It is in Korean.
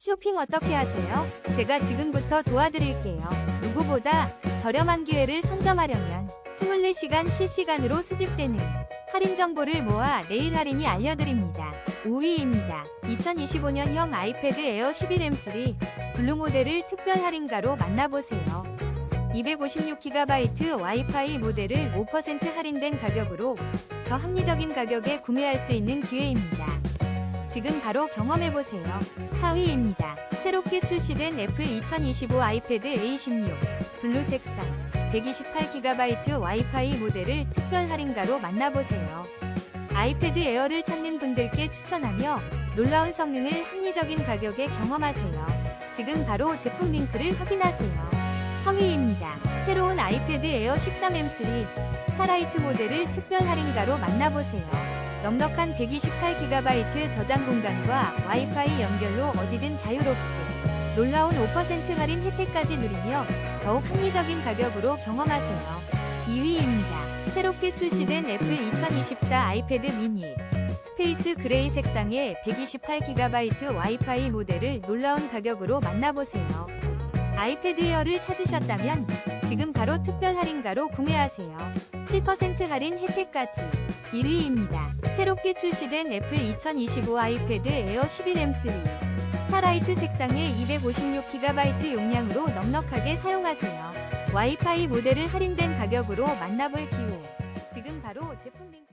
쇼핑 어떻게 하세요? 제가 지금부터 도와드릴게요. 누구보다 저렴한 기회를 선점하려면 24시간 실시간으로 수집되는 할인 정보를 모아 내일 할인이 알려드립니다. 5위입니다. 2025년형 아이패드 에어 11M3 블루 모델을 특별 할인가로 만나보세요. 256GB 와이파이 모델을 5% 할인된 가격으로 더 합리적인 가격에 구매할 수 있는 기회입니다. 지금 바로 경험해보세요. 4위입니다. 새롭게 출시된 애플 2025 아이패드 A16 블루 색상 128GB 와이파이 모델을 특별 할인가로 만나보세요. 아이패드 에어를 찾는 분들께 추천하며 놀라운 성능을 합리적인 가격에 경험하세요. 지금 바로 제품 링크를 확인하세요. 3위입니다. 새로운 아이패드 에어 13M3 스타라이트 모델을 특별 할인가로 만나보세요. 넉넉한 128GB 저장 공간과 와이파이 연결로 어디든 자유롭게 놀라운 5% 할인 혜택까지 누리며 더욱 합리적인 가격으로 경험하세요. 2위입니다. 새롭게 출시된 애플 2024 아이패드 미니 스페이스 그레이 색상의 128GB 와이파이 모델을 놀라운 가격으로 만나보세요. 아이패드 에어를 찾으셨다면 지금 바로 특별 할인가로 구매하세요. 7% 할인 혜택까지 1위입니다. 새롭게 출시된 애플 2025 아이패드 에어 11M3 스타라이트 색상의 256GB 용량으로 넉넉하게 사용하세요. 와이파이 모델을 할인된 가격으로 만나볼 기회. 지금 바로 제품 링크